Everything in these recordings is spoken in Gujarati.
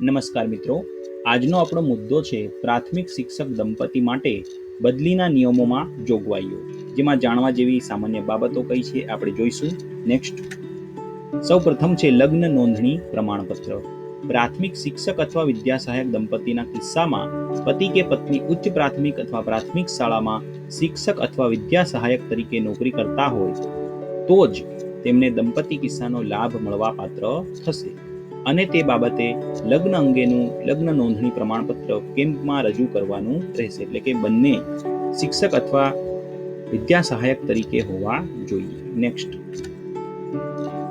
નમસ્કાર મિત્રો. આજનો આપણો મુદ્દો છે પ્રાથમિક શિક્ષક દંપતી માટે બદલીના નિયમોમાં જોગવાઈઓ, જેમાં જાણવા જેવી સામાન્ય બાબતો કઈ છે આપણે જોઈશું. નેક્સ્ટ સૌ પ્રથમ છે લગ્ન નોંધણી પ્રમાણપત્ર. પ્રાથમિક શિક્ષક અથવા વિદ્યા સહાયક દંપતીના કિસ્સામાં પતિ કે પત્ની ઉચ્ચ પ્રાથમિક અથવા પ્રાથમિક શાળામાં શિક્ષક અથવા વિદ્યા સહાયક તરીકે નોકરી કરતા હોય, તો જ તેમને દંપતી કિસ્સાનો લાભ મળવા પાત્ર થશે. અને તે બાબતે લગ્ન અંગેનું લગ્ન નોંધણી પ્રમાણપત્ર કેમ્પમાં રજૂ કરવાનું રહેશે. એટલે કે બંને શિક્ષક અથવા વિદ્યા સહાયક તરીકે હોવા જોઈએ. નેક્સ્ટ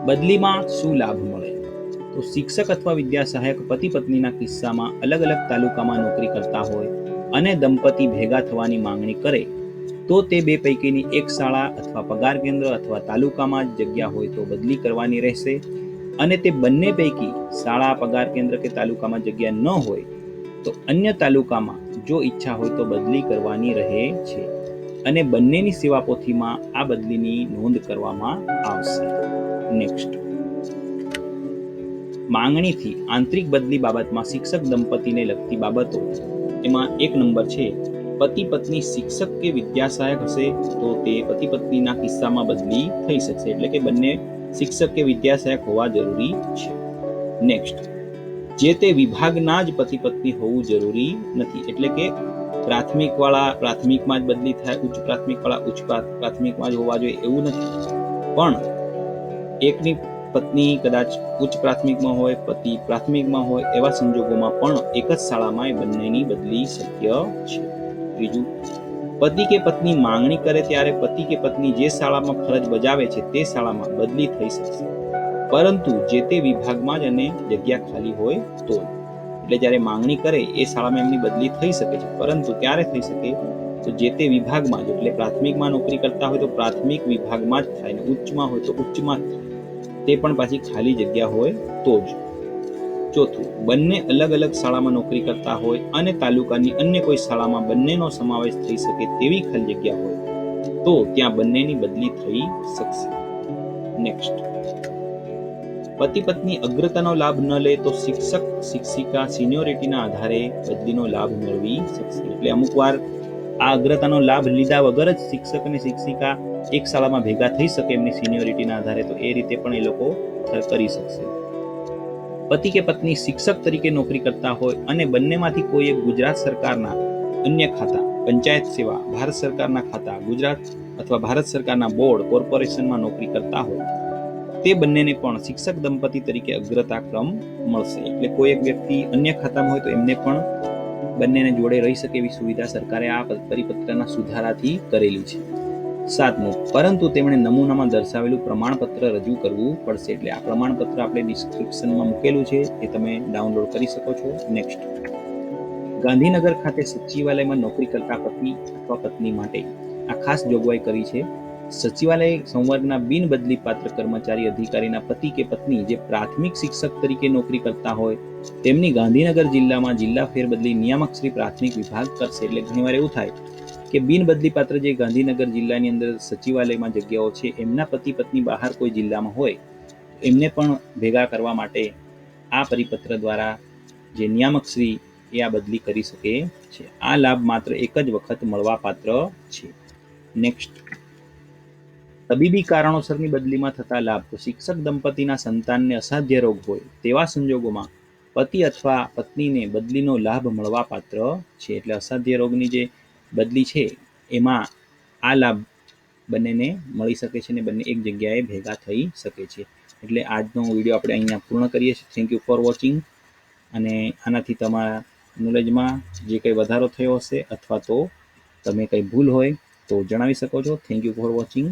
બદલીમાં શું લાભ મળે? તો શિક્ષક અથવા વિદ્યા સહાયક પતિ પત્નીના કિસ્સામાં અલગ અલગ તાલુકામાં નોકરી કરતા હોય અને દંપતી ભેગા થવાની માંગણી કરે, તો તે બે પૈકીની એક શાળા અથવા પગાર કેન્દ્ર અથવા તાલુકામાં જ જગ્યા હોય તો બદલી કરવાની રહેશે. અને તે બંને પૈકી શાળા, પગાર કેન્દ્ર કે તાલુકામાં જગ્યા ન હોય, તો અન્ય તાલુકામાં જો ઈચ્છા હોય તો બદલી કરવાની રહે છે. અને બંનેની સેવા પોથીમાં આ બદલીની નોંધ કરવામાં આવશે. નેક્સ્ટ માંગણીથી આંતરિક બદલી બાબતમાં શિક્ષક દંપતીને લગતી બાબતો, એમાં એક નંબર છે, પતિ પત્ની શિક્ષક કે વિદ્યાસહાયક હશે તો તે પતિ પત્નીના કિસ્સામાં બદલી થઈ શકશે, એટલે કે બંને શિક્ષક કે વિદ્યાસહાયક હોવા જરૂરી છે. નેક્સ્ટ જે તે વિભાગના જ પતિ પત્ની હોવું જરૂરી નથી. એટલે કે પ્રાથમિક વાળા પ્રાથમિકમાં જ બદલી થાય, ઉચ્ચ પ્રાથમિક વાળા ઉચ્ચ પ્રાથમિકમાં જ હોવા જોઈએ એવું નથી. પણ એકની પત્ની કદાચ ઉચ્ચ પ્રાથમિકમાં હોય, પતિ પ્રાથમિકમાં હોય, એવા સંજોગોમાં પણ એક જ શાળામાં એ બંનેની બદલી શક્ય છે. ત્રીજું પતિ કે પત્ની માંગણી કરે ત્યારે પતિ કે પત્ની જે શાળામાં ફરજ બજાવે છે તે શાળામાં બદલી થઈ શકશે. પરંતુ જે તે વિભાગમાં જ અને જગ્યા ખાલી હોય તો એટલે જ્યારે માંગણી કરે એ શાળામાં એમની બદલી થઈ શકે છે. પરંતુ ક્યારે થઈ શકે? તો જે તે વિભાગમાં જ. એટલે પ્રાથમિકમાં નોકરી કરતા હોય તો પ્રાથમિક વિભાગમાં જ થાય ને ઉચ્ચમાં હોય તો ઉચ્ચમાં જ તે પણ પાછી ખાલી જગ્યા હોય તો જ. ચોથું, બંને અલગ અલગ શાળામાં નોકરી કરતા હોય અને તાલુકાની અન્ય કોઈ શાળામાં બંનેનો સમાવેશ થઈ શકે તેવી ખાલી જગ્યા હોય, તો ત્યાં બંનેની બદલી થઈ શકશે. નેક્સ્ટ પતિ પત્ની અગ્રતાનો લાભ ન લે તો શિક્ષક, શિક્ષિકા, સિનિયોરિટીના આધારે બદલીનો લાભ મેળવી શકશે. એટલે અમુક વાર આ અગ્રતાનો લાભ લીધા વગર જ શિક્ષક અને શિક્ષિકા એક શાળામાં ભેગા થઈ શકે એમની સિનિયોરિટીના આધારે, તો એ રીતે પણ એ લોકો કરી શકશે. પતિ કે પત્ની શિક્ષક તરીકે નોકરી કરતા હોય અને બંનેમાંથી કોઈ એક ગુજરાત સરકારના અન્ય ખાતા, પંચાયત સેવા, ભારત સરકારના ખાતા, ગુજરાત અથવા ભારત સરકારના બોર્ડ, કોર્પોરેશનમાં નોકરી કરતા હોય, તે બંનેને પણ શિક્ષક દંપતી તરીકે અગ્રતા ક્રમ મળશે. એટલે કોઈ એક વ્યક્તિ અન્ય ખાતામાં હોય તો એમને પણ બંનેને જોડે રહી શકે એવી સુવિધા સરકારે આ પરિપત્રના સુધારાથી કરેલી છે. સાતમું. પરંતુ તેમણે નમૂનામાં દર્શાવેલું પ્રમાણપત્ર રજૂ કરવું પડશે એટલે આ પ્રમાણપત્ર આપણે ડિસ્ક્રિપ્શનમાં મૂકેલું છે, એ તમે ડાઉનલોડ કરી શકો છો. નેક્સ્ટ. ગાંધીનગર ખાતે સચિવાલયમાં નોકરી કરતા પતિ અથવા પત્ની માટે આ ખાસ જોગવાઈ કરી છે. સચિવાલય સંવર્ગના બિન બદલી પાત્ર કર્મચારી અધિકારીના પતિ કે પત્ની જે પ્રાથમિક શિક્ષક તરીકે નોકરી કરતા હોય, તેમની ગાંધીનગર જિલ્લામાં જિલ્લા ફેરબદલી નિયામક શ્રી પ્રાથમિક વિભાગ કરશે એટલે ઘણીવાર એવું થાય કે બિન બદલી પાત્ર જે ગાંધીનગર જિલ્લાની અંદર સચિવાલયમાં જગ્યાઓ છે, એમના પતિ પત્ની બહાર કોઈ જિલ્લામાં હોય, એમને પણ ભેગા કરવા માટે આ પરિપત્ર દ્વારા જે નિયામક શ્રી એ આ બદલી કરી શકે છે. આ લાભ માત્ર એક જ વખત મળવા પાત્ર છે. નેક્સ્ટ તબીબી કારણોસરની બદલીમાં થતા લાભ. શિક્ષક દંપતીના સંતાનને અસાધ્ય રોગ હોય, તેવા સંજોગોમાં પતિ અથવા પત્નીને બદલીનો લાભ મળવા પાત્ર છે. એટલે અસાધ્ય રોગની જે બદલી છે, એમાં આ લાભ બંનેને મળી શકે છે અને બંને એક જગ્યાએ ભેગા થઈ શકે છે. એટલે આજનો વીડિયો આપણે અહીંયા પૂર્ણ કરીએ છીએ. થેન્ક યુ ફોર વોચિંગ અને આનાથી તમારા નોલેજમાં જે કંઈ વધારો થયો હશે અથવા તો તમે કંઈ ભૂલ હોય તો જણાવી શકો છો. Thank you for watching